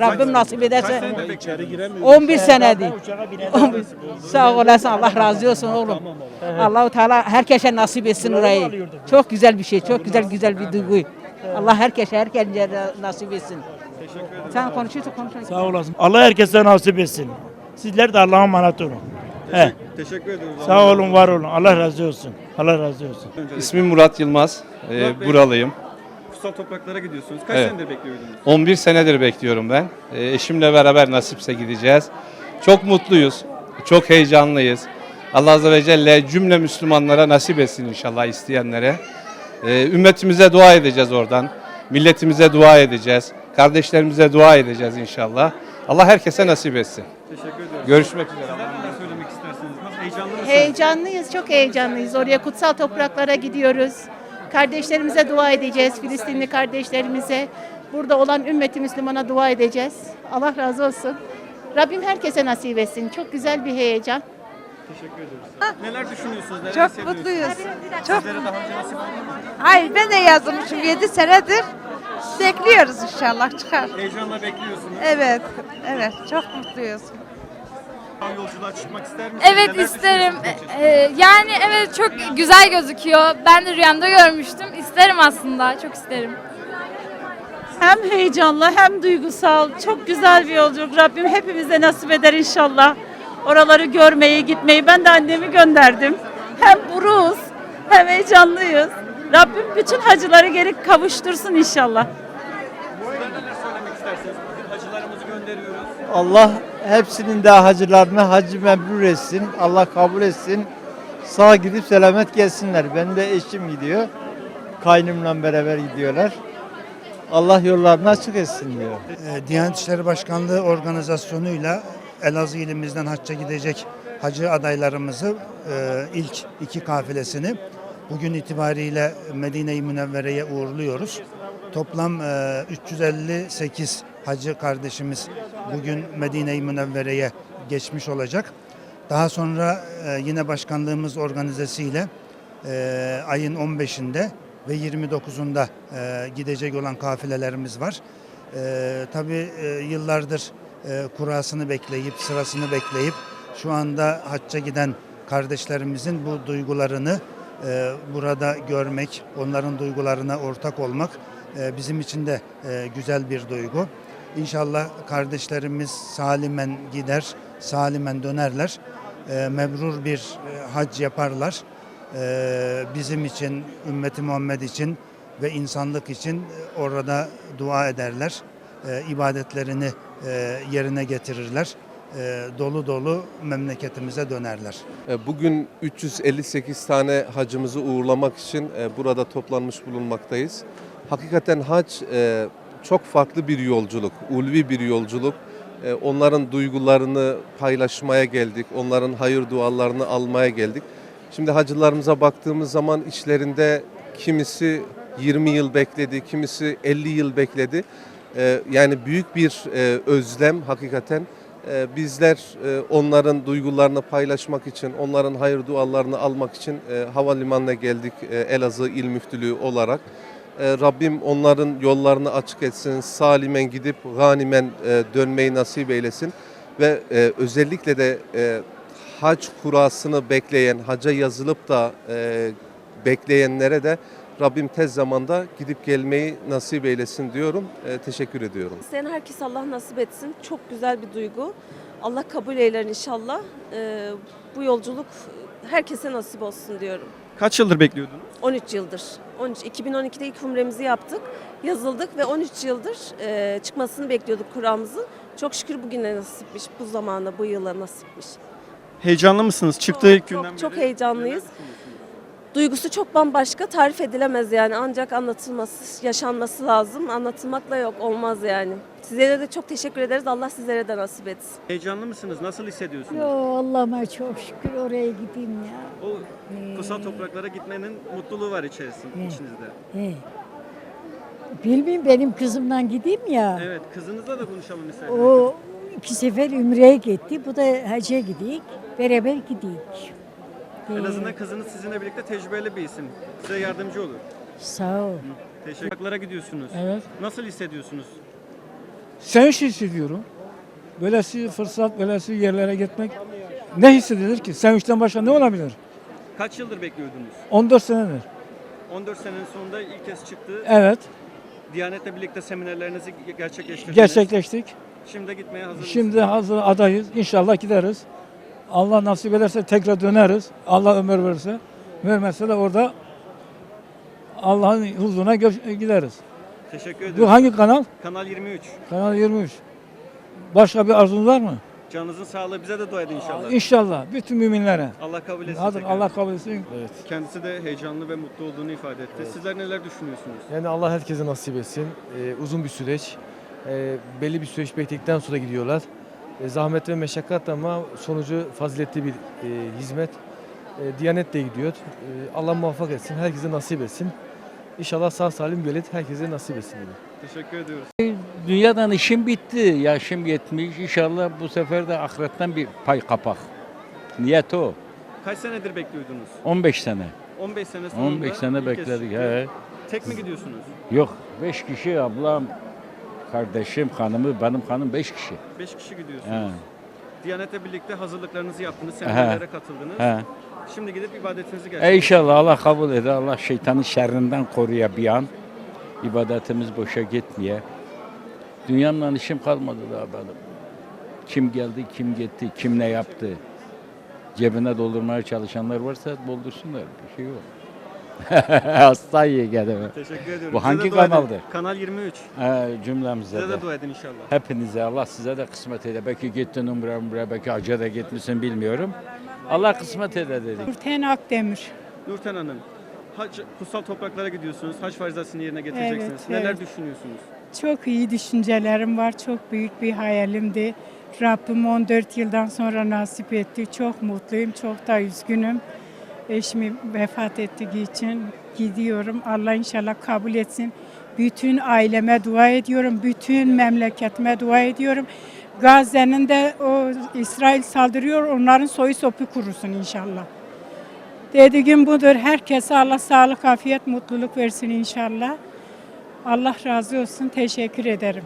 Rabbim nasip ederse 11 senedir. 11. Sağ olasın Allah razı olsun oğlum. Allahu Teala herkese nasip etsin orayı. Çok güzel bir şey, çok güzel güzel bir duygu. Allah herkese herkese nasip etsin. Sen konuşuyorsun konuş. Sağ olasın. Allah herkese nasip etsin. Sizler de Allah'a emanet olun. He. Teşekkür ediyoruz. Sağ olun, var olun. Allah razı olsun. Allah razı olsun. İsmim Murat Yılmaz. Ee, Murat Bey. buralıyım. Kutsal topraklara gidiyorsunuz. Kaç Evet. senedir bekliyordunuz? 11 senedir bekliyorum ben. Ee, eşimle beraber nasipse gideceğiz. Çok mutluyuz. Çok heyecanlıyız. Allah Azze ve Celle cümle Müslümanlara nasip etsin inşallah isteyenlere. Ee, ümmetimize dua edeceğiz oradan. Milletimize dua edeceğiz. Kardeşlerimize dua edeceğiz inşallah. Allah herkese nasip etsin. Teşekkür ediyoruz. Görüşmek üzere. Sizler neler söylemek istersiniz? Nasıl heyecanlı mısınız? Heyecanlıyız, çok heyecanlıyız. Oraya kutsal topraklara gidiyoruz. Kardeşlerimize dua edeceğiz, Filistinli kardeşlerimize. Burada olan ümmeti Müslümana dua edeceğiz. Allah razı olsun. Rabbim herkese nasip etsin. Çok güzel bir heyecan. Teşekkür ediyoruz. Neler düşünüyorsunuz? Neler Çok hissediyorsunuz? mutluyuz. Çok Sizlere daha önce nasip oldu mu? Hayır ben de yazmışım 7 senedir. Bekliyoruz inşallah çıkar. Heyecanla bekliyorsunuz. Evet. Evet çok mutluyuz. Yolculuğa çıkmak ister misiniz? Evet Neler isterim. Ee, yani evet çok güzel gözüküyor. Ben de rüyamda görmüştüm. İsterim aslında. Çok isterim. Hem heyecanlı hem duygusal. Çok güzel bir yolculuk. Rabbim hepimize nasip eder inşallah. Oraları görmeyi, gitmeyi. Ben de annemi gönderdim. Hem buruz hem heyecanlıyız. Rabbim bütün hacıları geri kavuştursun inşallah. Sizler neler söylemek istersiniz? Bugün hacılarımızı gönderiyoruz. Allah hepsinin de hacılarını hacı mebrur etsin. Allah kabul etsin. Sağ gidip selamet gelsinler. Ben de eşim gidiyor. Kaynımla beraber gidiyorlar. Allah yollarını açık etsin diyor. Ee, Diyanet İşleri Başkanlığı organizasyonuyla Elazığ ilimizden hacca gidecek hacı adaylarımızı e, ilk iki kafilesini bugün itibariyle Medine-i Münevvere'ye uğurluyoruz. Toplam e, 358 hacı kardeşimiz bugün Medine-i Münevvere'ye geçmiş olacak. Daha sonra e, yine başkanlığımız organizesiyle e, ayın 15'inde ve 29'unda e, gidecek olan kafilelerimiz var. Tabii yıllardır kurasını bekleyip, sırasını bekleyip şu anda hacca giden kardeşlerimizin bu duygularını burada görmek, onların duygularına ortak olmak bizim için de güzel bir duygu. İnşallah kardeşlerimiz salimen gider, salimen dönerler. E, mebrur bir e, hac yaparlar. E, bizim için, ümmeti Muhammed için ve insanlık için e, orada dua ederler. E, ibadetlerini e, yerine getirirler. E, dolu dolu memleketimize dönerler. E, Bugün 358 tane hacımızı uğurlamak için e, burada toplanmış bulunmaktayız. Hakikaten hac e, çok farklı bir yolculuk, ulvi bir yolculuk. E, Onların duygularını paylaşmaya geldik, onların hayır dualarını almaya geldik. Şimdi hacılarımıza baktığımız zaman içlerinde kimisi 20 yıl bekledi, kimisi 50 yıl bekledi. E, Yani büyük bir e, özlem hakikaten. Bizler onların duygularını paylaşmak için, onların hayır dualarını almak için havalimanına geldik Elazığ İl Müftülüğü olarak. E, Rabbim onların yollarını açık etsin, salimen gidip ganimen e, dönmeyi nasip eylesin. Ve e, özellikle de e, hac kurasını bekleyen, haca yazılıp da bekleyenlere de Rabbim tez zamanda gidip gelmeyi nasip eylesin diyorum. Teşekkür ediyorum. İsteyen herkes Allah nasip etsin. Çok güzel bir duygu. Allah kabul eyler inşallah. Bu yolculuk herkese nasip olsun diyorum. Kaç yıldır bekliyordunuz? 13 yıldır. 13 2012'de ilk umremizi yaptık. Yazıldık ve 13 yıldır e, çıkmasını bekliyorduk Kur'an'ımızın. Çok şükür bugüne nasipmiş. Bu zamana, bu yıla nasipmiş. Heyecanlı mısınız? Çıktığı ilk günden Çok, çok beri. heyecanlıyız. Duygusu çok bambaşka, tarif edilemez yani. Ancak anlatılması, yaşanması lazım. Anlatılmakla yok, olmaz yani. Sizlere de çok teşekkür ederiz. Allah sizlere de nasip etsin. Heyecanlı mısınız? Nasıl hissediyorsunuz? Yo Allah'ıma çok şükür oraya gideyim ya. O kutsal topraklara gitmenin mutluluğu var içerisinde, içinizde. He. Bilmiyorum benim kızımdan gideyim ya. Evet, kızınızla da konuşalım isterseniz. O iki sefer Ümre'ye gitti. Bu da hacca gidik. Beraber gidik. En azından kızınız sizinle birlikte tecrübeli bir isim. Size yardımcı olur. Sağ ol. Teşekkürler gidiyorsunuz. Evet. Nasıl hissediyorsunuz? Sevinç hissediyorum. Böylesi fırsat, böylesi yerlere gitmek ne hissedilir ki? Sevinçten başka ne olabilir? Kaç yıldır bekliyordunuz? 14 senedir. 14 senenin sonunda ilk kez çıktı. Evet, Diyanet'le birlikte seminerlerinizi gerçekleştirdiniz. gerçekleştik. Şimdi gitmeye hazır Şimdi hazır adayız. İnşallah gideriz. Allah nasip ederse tekrar döneriz. Allah ömür verirse. Vermezse de orada Allah'ın huzuruna gideriz. Teşekkür Bu ediyorum. hangi kanal? Kanal 23. Kanal 23. Başka bir arzunuz var mı? Canınızın sağlığı bize de dua edin inşallah. İnşallah. Bütün müminlere. Allah kabul etsin. Hadi tekrar. Allah kabul etsin. Kendisi de heyecanlı ve mutlu olduğunu ifade etti. Sizler neler düşünüyorsunuz? Yani Allah herkese nasip etsin. Ee, uzun bir süreç. Ee, belli bir süreç bekledikten sonra gidiyorlar. Ee, zahmet ve meşakkat ama sonucu faziletli bir e, hizmet. Ee, Diyanet de gidiyor. Allah muvaffak etsin. Herkese nasip etsin. İnşallah sağ salim gelip herkese nasip etsin. dedim. Teşekkür ediyoruz. Dünyadan işim bitti. Yaşım yetmiş. İnşallah bu sefer de ahiretten bir pay kapak. Niyet o. Kaç senedir bekliyordunuz? 15 sene. 15 sene sonunda 15 sene ilk kez bekledik. çıktı. He. Tek mi gidiyorsunuz? Yok 5 kişi ablam, kardeşim, hanımı, benim hanım 5 kişi. 5 kişi gidiyorsunuz. He. Diyanet'le birlikte hazırlıklarınızı yaptınız, seminerlere katıldınız. He. Şimdi gidip ibadetinizi E gerçekleştirdiniz. inşallah Allah kabul eder. Allah şeytanın şerrinden koruya bir an. İbadetimiz boşa gitmeye. Dünyamla işim kalmadı daha benim. Kim geldi, kim gitti, kim ne yaptı. Cebine doldurmaya çalışanlar varsa doldursunlar. Bir şey yok. Hasta yeğenim. Teşekkür ediyorum. Bu hangi kanaldı? Kanal 23. He, cümlemize Size de. de dua edin inşallah. Hepinize Allah size de kısmet eder. Belki gittin umre umre, belki hacca da gitmişsin bilmiyorum. Allah kısmet eder dedik. Nurten Akdemir. Nurten Hanım, hac, kutsal topraklara gidiyorsunuz. Hac farizasını yerine getireceksiniz. Evet, Neler evet. düşünüyorsunuz? Çok iyi düşüncelerim var. Çok büyük bir hayalimdi. Rabbim 14 yıldan sonra nasip etti. Çok mutluyum. Çok da üzgünüm. Eşimi vefat ettiği için gidiyorum. Allah inşallah kabul etsin. Bütün aileme dua ediyorum. Bütün memleketime dua ediyorum. Gazze'nin de o İsrail saldırıyor. Onların soyu sopu kurusun inşallah. Dediğim budur. Herkese Allah sağlık, afiyet, mutluluk versin inşallah. Allah razı olsun. Teşekkür ederim.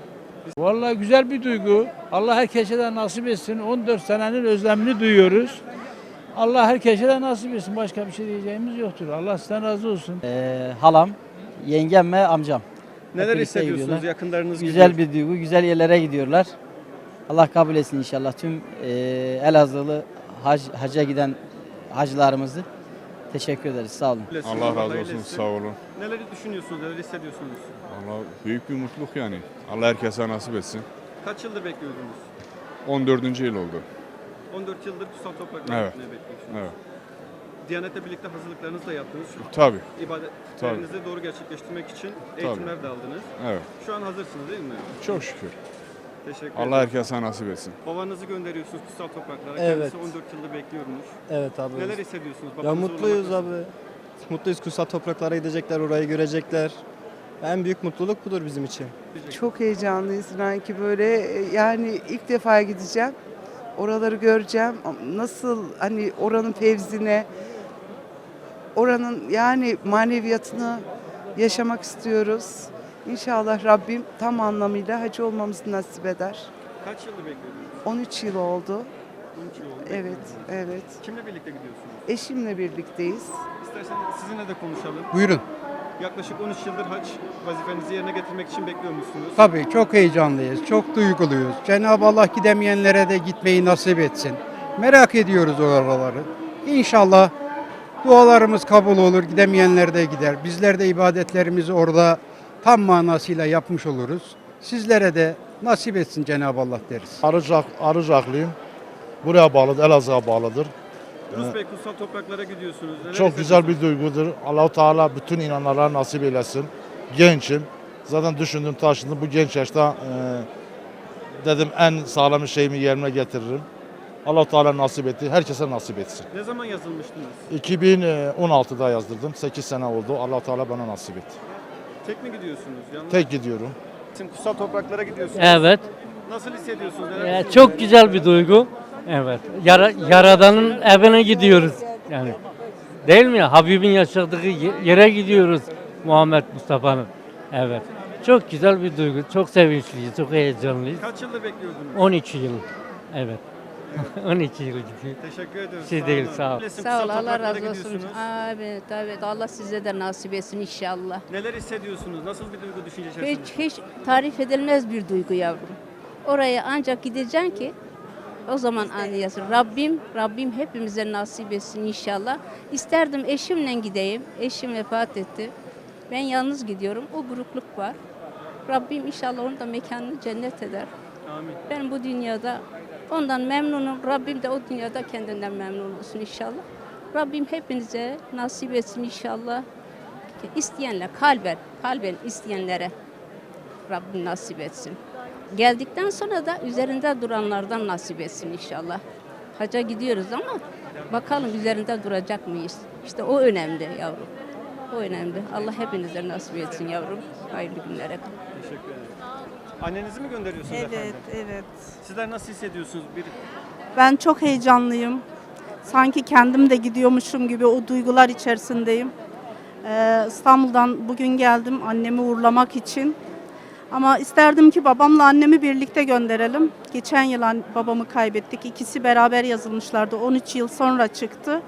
Vallahi güzel bir duygu. Allah herkese de nasip etsin. 14 senenin özlemini duyuyoruz. Allah herkese de nasip etsin. Başka bir şey diyeceğimiz yoktur. Allah sizden razı olsun. Ee, halam, yengem ve amcam. Neler hissediyorsunuz? gidiyorlar. Yakınlarınız Güzel gidiyor. bir duygu, güzel yerlere gidiyorlar. Allah kabul etsin inşallah tüm e, Elazığlı hac, hacca giden hacılarımızı. Teşekkür ederiz. Sağ olun. Allah razı olsun, sağ olun. Neler düşünüyorsunuz? Neler hissediyorsunuz? Allah büyük bir mutluluk yani. Allah herkese nasip etsin. Kaç yıldır bekliyordunuz? 14. yıl oldu. 14 yıldır kutsal topraklara Evet. gitmeye bekliyorsunuz. Evet. Diyanet'le birlikte hazırlıklarınızı da yaptınız. Tabii. İbadetlerinizi doğru gerçekleştirmek için eğitimler de aldınız. Evet. Şu an hazırsınız değil mi? Çok şükür. Teşekkür Allah herkese nasip etsin. Babanızı gönderiyorsunuz kutsal topraklara. Evet. Kendisi 14 yıldır bekliyormuş. Evet abi. Neler hissediyorsunuz? Ya Babanızı mutluyuz uğurlamak abi. Mutluyuz kutsal topraklara gidecekler, orayı görecekler. En büyük mutluluk budur bizim için. Çok heyecanlıyız inan ki böyle e, yani ilk defa gideceğim. Oraları göreceğim. Nasıl hani oranın fevzine, oranın yani maneviyatını yaşamak istiyoruz. İnşallah Rabbim tam anlamıyla hacı olmamızı nasip eder. Kaç yıldır bekliyordunuz? 13 yıl oldu. 13 yıl oldu. Evet, evet. Kimle birlikte gidiyorsunuz? Eşimle birlikteyiz. İsterseniz sizinle de konuşalım. Buyurun. Yaklaşık 13 yıldır hac vazifenizi yerine getirmek için bekliyormuşsunuz. Tabii çok heyecanlıyız, çok duyguluyuz. Cenab-ı Allah gidemeyenlere de gitmeyi nasip etsin. Merak ediyoruz oraları. İnşallah dualarımız kabul olur, gidemeyenler de gider. Bizler de ibadetlerimizi orada tam manasıyla yapmış oluruz. Sizlere de nasip etsin Cenab-ı Allah deriz. Arıcak, Arıcaklıyım. buraya bağlıdır, Elazığ'a bağlıdır. Yunus Bey kutsal topraklara gidiyorsunuz. Neler Çok güzel bir duygudur. Allahu Teala bütün inananlara nasip eylesin. Gençim. Zaten düşündüm taşındım. Bu genç yaşta e, dedim en sağlam şeyimi yerine getiririm. Allah Teala nasip etti. Herkese nasip etsin. Ne zaman yazılmıştınız? 2016'da yazdırdım. 8 sene oldu. Allah Teala bana nasip etti. Tek mi gidiyorsunuz? Yalnız Tek gidiyorum. Şimdi kutsal topraklara gidiyorsunuz. Evet. Nasıl hissediyorsunuz? Neler Ee, hissediyorsunuz? çok güzel bir duygu. Evet. Yara, Yaradan'ın evine gidiyoruz. Yani değil mi? Habib'in yaşadığı ye- yere gidiyoruz. Muhammed Mustafa'nın. Evet. Çok güzel bir duygu. Çok sevinçliyiz. Çok heyecanlıyız. Kaç yıldır bekliyordunuz? 12 yıl. Evet. 12 yıl gidiyor. Teşekkür ediyoruz. Şey sağ değil, sağ ol. Bilesin, Sağ ol Allah razı olsun. Evet evet Allah size de nasip etsin inşallah. Neler hissediyorsunuz? Nasıl bir duygu düşünce Hiç, içerisinde? hiç tarif edilmez bir duygu yavrum. Oraya ancak gideceksin ki o zaman anlayasın. Rabbim, Rabbim hepimize nasip etsin inşallah. İsterdim eşimle gideyim. Eşim vefat etti. Ben yalnız gidiyorum. O burukluk var. Rabbim inşallah onun da mekanını cennet eder. Amin. Ben bu dünyada ondan memnunum. Rabbim de o dünyada kendinden memnun olsun inşallah. Rabbim hepinize nasip etsin inşallah. İsteyenler kalben, kalben isteyenlere Rabbim nasip etsin. Geldikten sonra da üzerinde duranlardan nasip etsin inşallah. Haca gidiyoruz ama bakalım üzerinde duracak mıyız? İşte o önemli yavrum. O önemli. Allah hepinize nasip etsin yavrum. Hayırlı günlere. Teşekkür ederim. Annenizi mi gönderiyorsunuz Evet, efendim? evet. Sizler nasıl hissediyorsunuz? Bir Ben çok heyecanlıyım. Sanki kendim de gidiyormuşum gibi o duygular içerisindeyim. Ee, İstanbul'dan bugün geldim annemi uğurlamak için. Ama isterdim ki babamla annemi birlikte gönderelim. Geçen yıl babamı kaybettik. İkisi beraber yazılmışlardı. 13 yıl sonra çıktı.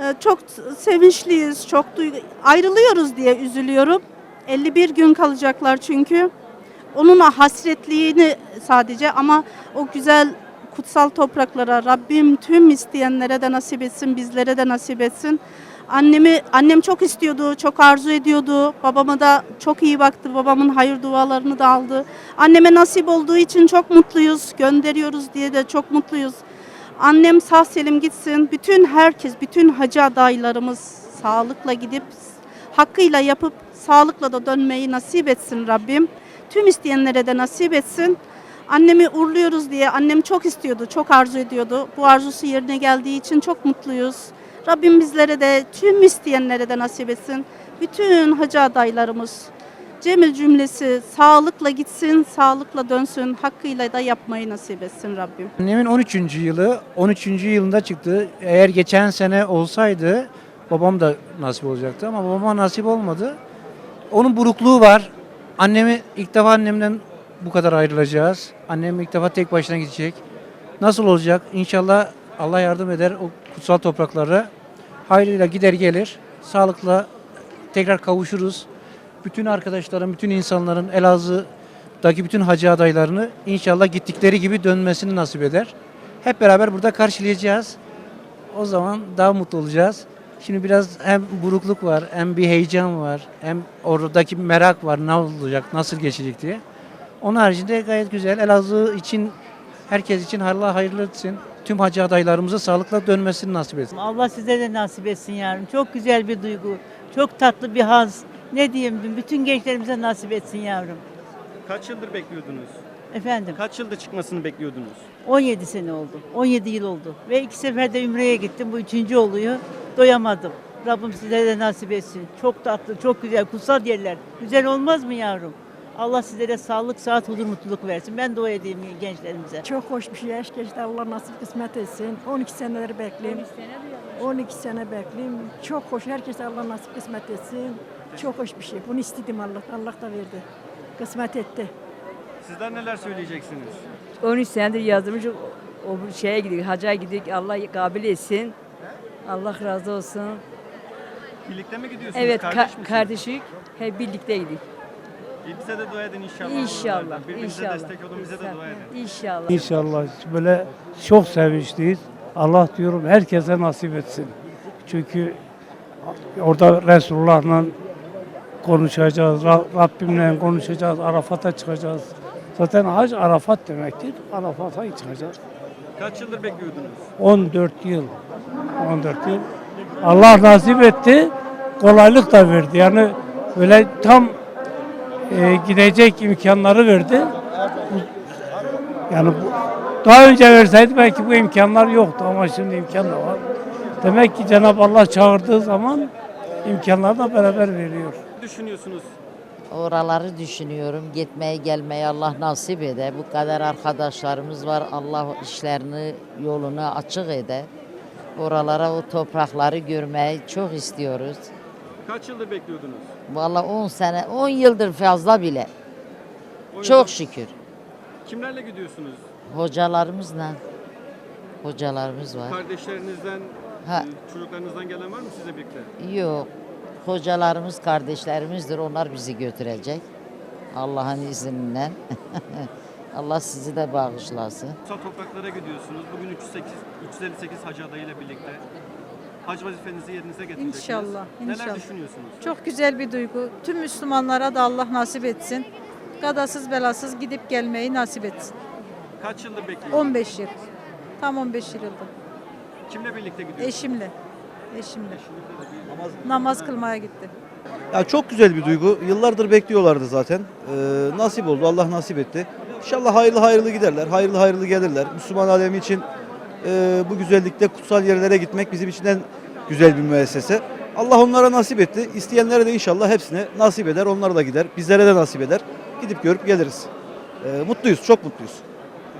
Ee, çok sevinçliyiz, çok duygu... Ayrılıyoruz diye üzülüyorum. 51 gün kalacaklar çünkü. Onun hasretliğini sadece ama o güzel kutsal topraklara Rabbim tüm isteyenlere de nasip etsin, bizlere de nasip etsin. Annemi annem çok istiyordu, çok arzu ediyordu. Babama da çok iyi baktı. Babamın hayır dualarını da aldı. Anneme nasip olduğu için çok mutluyuz. Gönderiyoruz diye de çok mutluyuz. Annem sağ selim gitsin. Bütün herkes, bütün hacı adaylarımız sağlıkla gidip hakkıyla yapıp sağlıkla da dönmeyi nasip etsin Rabbim. Tüm isteyenlere de nasip etsin. Annemi uğurluyoruz diye annem çok istiyordu, çok arzu ediyordu. Bu arzusu yerine geldiği için çok mutluyuz. Rabbim bizlere de tüm isteyenlere de nasip etsin. Bütün hacı adaylarımız Cemil cümlesi sağlıkla gitsin, sağlıkla dönsün, hakkıyla da yapmayı nasip etsin Rabbim. Annemin 13. yılı, 13. yılında çıktı. Eğer geçen sene olsaydı babam da nasip olacaktı ama babama nasip olmadı. Onun burukluğu var. Annemi ilk defa annemden bu kadar ayrılacağız. Annem ilk defa tek başına gidecek. Nasıl olacak? İnşallah Allah yardım eder o kutsal topraklara. Hayrıyla gider gelir. Sağlıkla tekrar kavuşuruz. Bütün arkadaşlarım, bütün insanların Elazığ'daki bütün hacı adaylarını inşallah gittikleri gibi dönmesini nasip eder. Hep beraber burada karşılayacağız. O zaman daha mutlu olacağız. Şimdi biraz hem burukluk var, hem bir heyecan var, hem oradaki merak var ne olacak, nasıl geçecek diye. Onun haricinde gayet güzel. Elazığ için, herkes için Allah hayırlı etsin. Tüm hacı adaylarımızı sağlıkla dönmesini nasip etsin. Allah size de nasip etsin yavrum. Çok güzel bir duygu. Çok tatlı bir haz. Ne diyeyim bütün gençlerimize nasip etsin yavrum. kaç yıldır bekliyordunuz? Efendim Kaç yıldır çıkmasını bekliyordunuz? 17 sene oldu. 17 yıl oldu. Ve iki sefer de Ümre'ye gittim. Bu üçüncü oluyor. Doyamadım. Rabbim size de nasip etsin. Çok tatlı, çok güzel, kutsal yerler. Güzel olmaz mı yavrum? Allah sizlere sağlık, saat, huzur, mutluluk versin. Ben dua edeyim gençlerimize. Çok hoş bir şey. Herkese Allah nasip kısmet etsin. 12 seneleri bekleyeyim. 12 sene bekleyeyim. Çok hoş. Herkese Allah nasip kısmet etsin. Çok hoş bir şey. Bunu istedim Allah. Allah da verdi. Kısmet etti. Sizler neler söyleyeceksiniz? 13 senedir yazdırmış. O şeye gidik, hacca gidik. Allah kabul etsin. Allah razı olsun. Birlikte mi gidiyorsunuz? Kardeş misiniz? kardeşik. Hep birlikte gidik. Bize de dua edin inşallah. İnşallah. Birbirinize inşallah. destek olun, bize de dua edin. İnşallah. İnşallah böyle çok sevinçliyiz. Allah diyorum herkese nasip etsin. Çünkü orada Resulullah'la konuşacağız, Ra- Rabbimle konuşacağız, Arafat'a çıkacağız. Zaten hac Arafat demektir. Arafat'a çıkacağız. Kaç yıldır bekliyordunuz? 14 yıl. 14 yıl. Allah nasip etti. Kolaylık da verdi. Yani böyle tam e, gidecek imkanları verdi. Bu- Yani bu, daha önce verseydi belki bu imkanlar yoktu ama şimdi imkan da var. Demek ki Cenab-ı Allah çağırdığı zaman imkanları da beraber veriyor. Ne düşünüyorsunuz? Oraları düşünüyorum. Gitmeyi gelmeyi Allah nasip ede. Bu kadar arkadaşlarımız var. Allah işlerini, yolunu açık ede. Oralara o toprakları görmeyi çok istiyoruz. Kaç yıldır bekliyordunuz? Vallahi 10 sene, 10 yıldır fazla bile. O Çok şükür. Kimlerle gidiyorsunuz? Hocalarımızla hocalarımız var. Kardeşlerinizden, Ha. e, çocuklarınızdan gelen var mı size birlikte? Yok. Hocalarımız kardeşlerimizdir. Onlar bizi götürecek. Allah'ın izniyle. Allah sizi de bağışlasın. Kutsal topraklara gidiyorsunuz. Bugün 308, 358 hacı adayıyla birlikte. Hac vazifenizi yerinize getireceksiniz. İnşallah, Neler inşallah. düşünüyorsunuz? Çok güzel bir duygu. Tüm Müslümanlara da Allah nasip etsin. Kadasız belasız gidip gelmeyi nasip etsin. Kaç yıldır bekliyorsunuz? 15 yıl. Tam 15 yıl oldu. Kimle birlikte gidiyorsunuz? Eşimle. Eşimle. Namaz kılmaya gitti. Ya çok güzel bir duygu. Yıllardır bekliyorlardı zaten. Ee, nasip oldu. Allah nasip etti. İnşallah hayırlı hayırlı giderler. Hayırlı hayırlı gelirler. Müslüman alemi için e, bu güzellikte kutsal yerlere gitmek bizim için en güzel bir müessese. Allah onlara nasip etti. İsteyenlere de inşallah hepsine nasip eder. Onlar da gider. Bizlere de nasip eder. Gidip görüp geliriz. Ee, mutluyuz. Çok mutluyuz.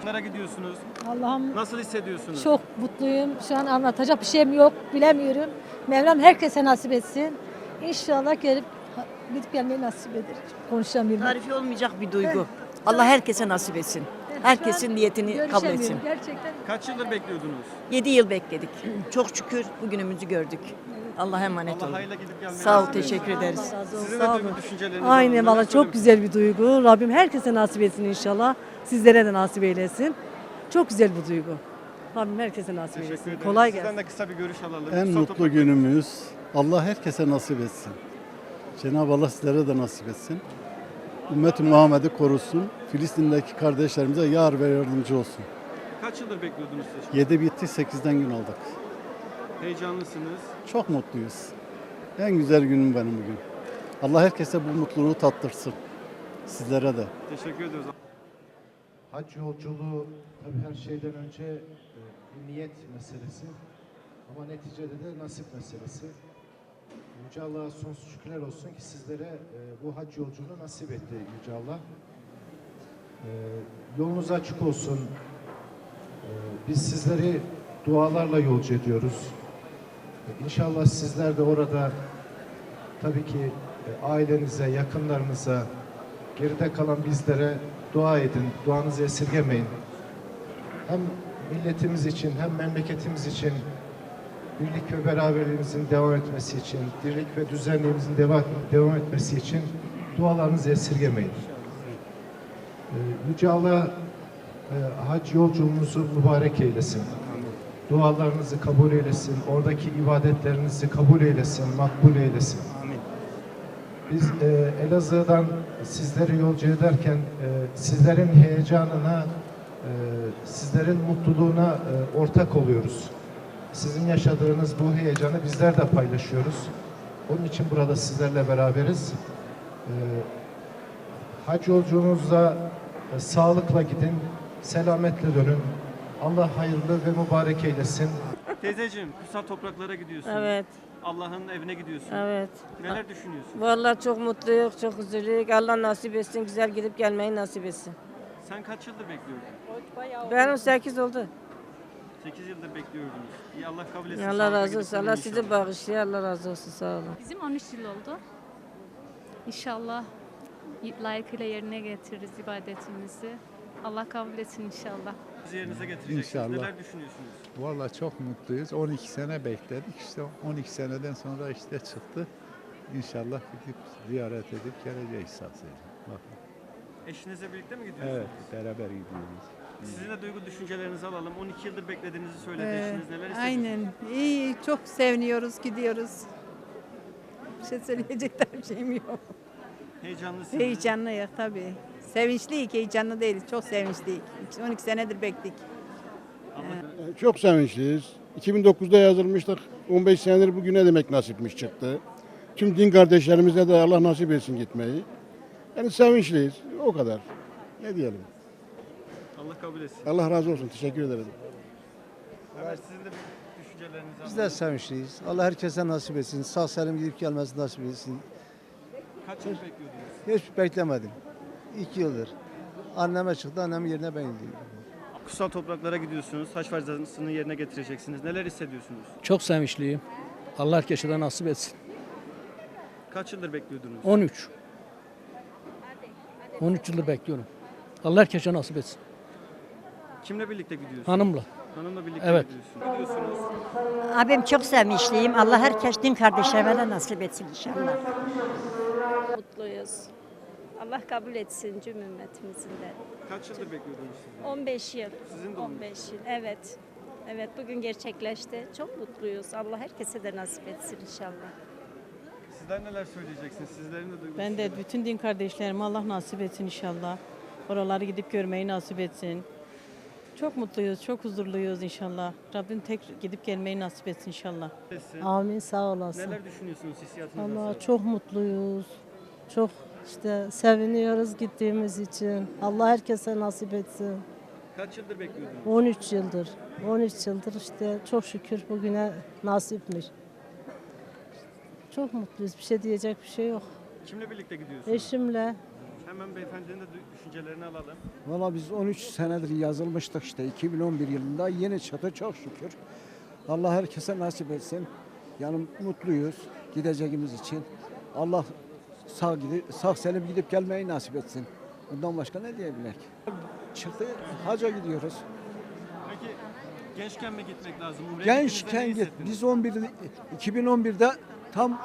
Nereye gidiyorsunuz? Allah'ım Nasıl hissediyorsunuz? çok mutluyum. Şu an anlatacak bir şeyim yok. Bilemiyorum. Mevlam herkese nasip etsin. İnşallah gelip gidip gelmeyi nasip eder. Konuşamıyorum. Tarifi olmayacak bir duygu. Allah herkese nasip etsin. Herkesin niyetini kabul etsin. Gerçekten Kaç yıldır bekliyordunuz? 7 yıl bekledik. Çok şükür bugünümüzü gördük. Allah'a emanet Allah olun. hayırla gidip gelmeyi Sağ ol, etsin. teşekkür ederiz. Sizin de duygu düşüncelerinizi Aynen valla çok güzel bir duygu. Rabbim herkese nasip etsin inşallah. Sizlere de nasip eylesin. Çok güzel bu duygu. Rabbim herkese nasip Teşekkür eylesin. ederim. Kolay Sizden gelsin. de kısa bir görüş alalım. En Kutsal mutlu günümüz. Allah herkese nasip etsin. Cenab-ı Allah sizlere de nasip etsin. Ümmet-i Muhammed'i korusun. Filistin'deki kardeşlerimize yar ve yardımcı olsun. Kaç yıldır bekliyordunuz siz? 7 bitti 8'den gün aldık. Heyecanlısınız. Çok mutluyuz. En güzel günüm benim bugün. Allah herkese bu mutluluğu tattırsın. Sizlere de. Teşekkür ediyoruz. Hac yolculuğu tabii her şeyden önce e, bir niyet meselesi ama neticede de nasip meselesi. Yüce Allah'a sonsuz şükürler olsun ki sizlere e, bu hac yolculuğunu nasip etti Yüce Allah. E, Yolunuz açık olsun. E, Biz sizleri dualarla yolcu ediyoruz. E, İnşallah sizler de orada tabii ki e, ailenize, yakınlarınıza, geride kalan bizlere dua edin, duanızı esirgemeyin. Hem milletimiz için hem memleketimiz için birlik ve beraberliğimizin devam etmesi için, dirlik ve düzenliğimizin devam, devam etmesi için dualarınızı esirgemeyin. Ee, Yüce Allah e, hac yolculuğunuzu mübarek eylesin. Dualarınızı kabul eylesin. Oradaki ibadetlerinizi kabul eylesin, makbul eylesin. Biz e, Elazığ'dan sizleri yolcu ederken e, sizlerin heyecanına, e, sizlerin mutluluğuna e, ortak oluyoruz. Sizin yaşadığınız bu heyecanı bizler de paylaşıyoruz. Onun için burada sizlerle beraberiz. E, hac yolculuğunuzda e, sağlıkla gidin, selametle dönün. Allah hayırlı ve mübarek eylesin. Teyzeciğim, kutsal topraklara gidiyorsun. Evet, Allah'ın evine gidiyorsun. evet. Neler düşünüyorsun? Vallahi çok mutluyuz, çok huzurluyuz. Allah nasip etsin, güzel gidip gelmeyi nasip etsin. Sen kaç yıldır bekliyordun? Benim 8 oldu. 8 yıldır bekliyordunuz. İyi Allah kabul etsin. Allah Sağlıkla razı gidip olsun. gelin Allah inşallah. sizi bağışlıyor. Allah razı olsun. Sağ olun. Bizim 13 yıl oldu. İnşallah layıkıyla yerine getiririz ibadetimizi. Allah kabul etsin inşallah. Sizi yerinize getireceksiniz. İnşallah. Neler düşünüyorsunuz? Vallahi çok mutluyuz. 12 sene bekledik. İşte 12 seneden sonra işte çıktı. İnşallah gidip ziyaret edip geleceğiz satın. Eşinizle birlikte mi gidiyorsunuz? Evet, beraber gidiyoruz. Sizin de duygu düşüncelerinizi alalım. 12 yıldır beklediğinizi söyledi Ee. Neler hissediyorsunuz? Aynen. İyi, çok seviniyoruz, gidiyoruz. Bir şey söyleyecek de bir şeyim yok. Heyecanlısınız. Heyecanlıyız tabii. Sevinçliyik, heyecanlı değiliz. Çok sevinçliyik. 12 senedir bekledik. Çok sevinçliyiz. 2009'da yazılmıştık. 15 senedir bugüne demek nasipmiş çıktı. Tüm din kardeşlerimize de Allah nasip etsin gitmeyi. Yani sevinçliyiz. O kadar. Ne diyelim. Allah kabul etsin. Allah razı olsun. Teşekkür ederim. Evet sizin de düşüncelerinizi Biz de sevinçliyiz. Allah herkese nasip etsin. Sağ salim gidip gelmesi nasip etsin. Kaç yıl bekliyordunuz? Hiç beklemedim. İki yıldır. Anneme çıktı, annemin yerine ben gidiyorum. Kutsal topraklara gidiyorsunuz. Haç farzını yerine getireceksiniz. Neler hissediyorsunuz? Çok sevinçliyim. Allah herkese de nasip etsin. Kaç yıldır bekliyordunuz? 13. 13 yıldır bekliyorum. Allah herkese nasip etsin. Kimle birlikte gidiyorsunuz? Hanımla. Hanımla birlikte Evet. gidiyorsunuz. Gidiyorsunuz. Abim çok sevinçliyim. Allah herkes din kardeşlerime de nasip etsin inşallah. Mutluyuz. Allah kabul etsin cüm ümmetimizin de. Kaç yıldır bekliyordunuz siz? 15 yıl. Sizin de 15 yıl. Evet. Evet bugün gerçekleşti. Çok mutluyuz. Allah herkese de nasip etsin inşallah. Sizler neler söyleyeceksiniz? Sizlerin de duygusu. Ben de bütün din kardeşlerime Allah nasip etsin inşallah. Oraları gidip görmeyi nasip etsin. Çok mutluyuz, çok huzurluyuz inşallah. Rabbim tek gidip gelmeyi nasip etsin inşallah. Amin sağ olasın. Neler düşünüyorsunuz? Hissiyatınız Allah çok mutluyuz. Çok işte seviniyoruz gittiğimiz için. Allah herkese nasip etsin. Kaç yıldır bekliyordunuz? 13 yıldır. 13 yıldır işte çok şükür bugüne nasipmiş. Çok mutluyuz. Bir şey diyecek bir şey yok. Kimle birlikte gidiyorsunuz? Eşimle Hemen beyefendinin de düşüncelerini alalım. Valla biz 13 senedir yazılmıştık işte 2011 yılında yeni çatı çok şükür. Allah herkese nasip etsin. Yani mutluyuz gideceğimiz için. Allah sağ gidip sağ selim gidip gelmeyi nasip etsin. Bundan başka ne diyebilek? Çıktı haca gidiyoruz. Peki gençken mi gitmek lazım? Umre'ye gittiğinizde ne Gençken git. hissettiniz? Biz 11 2011'de tam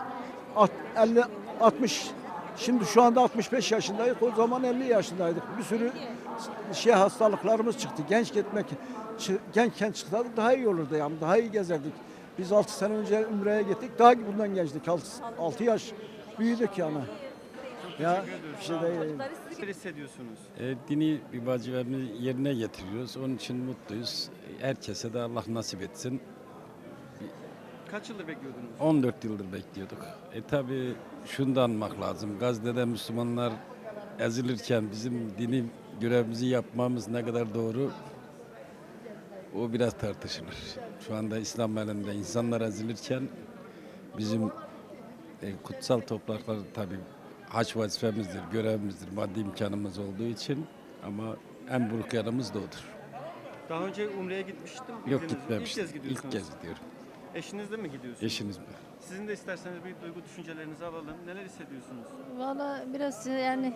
alt- 50 60 Şimdi şu anda 65 yaşındayız. O zaman 50 yaşındaydık. Bir sürü şey hastalıklarımız çıktı. Genç gitmek gençken çıksaydık daha iyi olurdu yani. Daha iyi gezerdik. Biz 6 sene önce Ümre'ye gittik. Daha bundan gençtik. 6, 6 yaş büyüdük yani. Ya bir şey değil. Neler hissediyorsunuz? E, dini vacibelerini yerine getiriyoruz. Onun için mutluyuz. Herkese de Allah nasip etsin. Kaç yıldır bekliyordunuz? 14 yıldır bekliyorduk. E tabi şunu da anmak lazım. Gazze'de Müslümanlar ezilirken bizim dini görevimizi yapmamız ne kadar doğru o biraz tartışılır. Şu anda İslam elinde insanlar ezilirken bizim e, kutsal topraklar tabi haç vazifemizdir, görevimizdir, maddi imkanımız olduğu için ama en buruk yanımız da odur. Daha önce Umre'ye gitmiştim. Yok gitmemiştim. İlk kez gidiyorsunuz. İlk kez gidiyorum. Eşinizle mi gidiyorsunuz? Eşiniz mi? Sizin de isterseniz bir duygu düşüncelerinizi alalım. Neler hissediyorsunuz? Valla biraz yani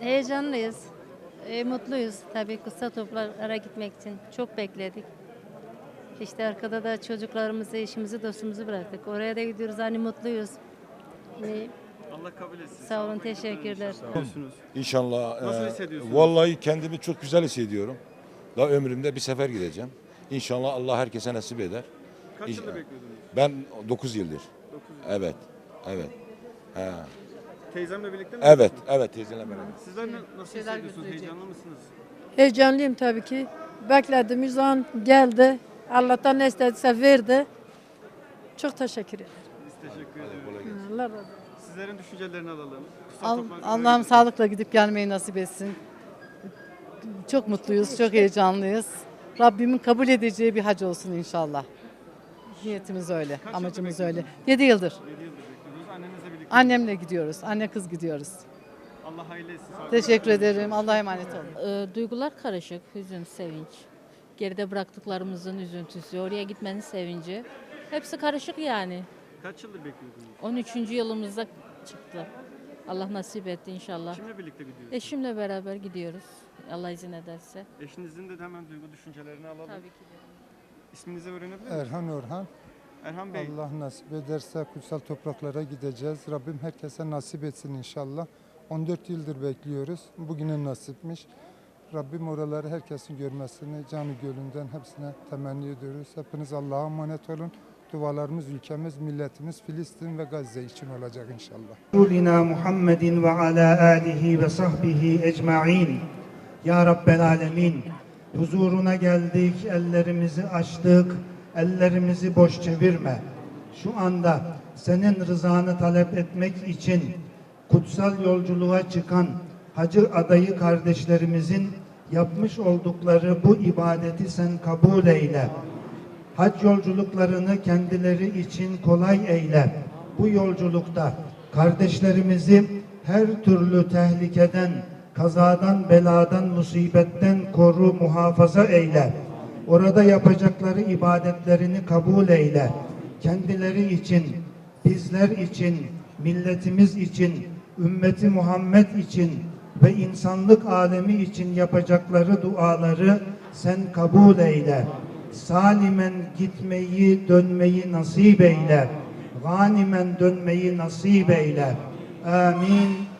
heyecanlıyız. E, mutluyuz tabii kısa toplara gitmek için. Çok bekledik. İşte arkada da çocuklarımızı, eşimizi, dostumuzu bıraktık. Oraya da gidiyoruz hani mutluyuz. E, Allah kabul etsin. Sağ olun, teşekkürler. inşallah. Diyorsunuz. İnşallah. Nasıl e, hissediyorsunuz? Vallahi kendimi çok güzel hissediyorum. Daha ömrümde bir sefer gideceğim. İnşallah Allah herkese nasip eder. Kaç yıldır bekliyordunuz? Ben 9 yıldır. 9 yıl. Evet. Evet. He. Teyzemle birlikte mi? Evet, evet teyzeyle beraber. Sizler ne- nasıl hissediyorsunuz? Heyecanlı mısınız? Heyecanlıyım tabii ki. Beklediğimiz an geldi. Allah'tan ne istediyse verdi. Çok teşekkür ederim. Biz teşekkür ediyoruz. Allah razı olsun. Sizlerin düşüncelerini alalım. Al- Allah'ım sağlıkla gidip gelmeyi nasip etsin. Çok mutluyuz, çok heyecanlıyız. Rabbimin kabul edeceği bir hac olsun inşallah. Niyetimiz öyle, yıldır amacımız öyle. bekliyordunuz? 7 yıldır. 7 yıldır bekliyordunuz. Annenizle birlikte. Annemle gidiyoruz, anne kız gidiyoruz. Allah hayırlı etsin. Teşekkür ederim, Allah'a emanet olun. Ee, duygular karışık, hüzün, sevinç. Geride bıraktıklarımızın üzüntüsü, oraya gitmenin sevinci. Hepsi karışık yani. Kaç yıldır bekliyordunuz? 13. yılımızda çıktı. Allah nasip etti inşallah. Kimle birlikte gidiyorsunuz? Eşimle beraber gidiyoruz. Allah izin ederse. Eşinizin de hemen duygu düşüncelerini alalım. Tabii ki de. İsminizi öğrenebilir miyim? Erhan Orhan. Erhan Bey. Allah nasip ederse kutsal topraklara gideceğiz. Rabbim herkese nasip etsin inşallah. 14 yıldır bekliyoruz. Bugüne nasipmiş. Rabbim oraları herkesin görmesini canı gölünden hepsine temenni ediyoruz. Hepiniz Allah'a emanet olun. Dualarımız ülkemiz, milletimiz Filistin ve Gazze için olacak inşallah. Rabbina Muhammedin ve ala alihi ve sahbihi ecma'in. Ya Rabbel alemin. Huzuruna geldik, ellerimizi açtık, ellerimizi boş çevirme. Şu anda senin rızanı talep etmek için kutsal yolculuğa çıkan hacı adayı kardeşlerimizin yapmış oldukları bu ibadeti sen kabul eyle. Hac yolculuklarını kendileri için kolay eyle. Bu yolculukta kardeşlerimizi her türlü tehlikeden, kazadan, beladan, musibetten koru, muhafaza eyle. Orada yapacakları ibadetlerini kabul eyle. Kendileri için, bizler için, milletimiz için, ümmeti Muhammed için ve insanlık alemi için yapacakları duaları sen kabul eyle. Salimen gitmeyi, dönmeyi nasip eyle. Ganimen dönmeyi nasip eyle. Amin.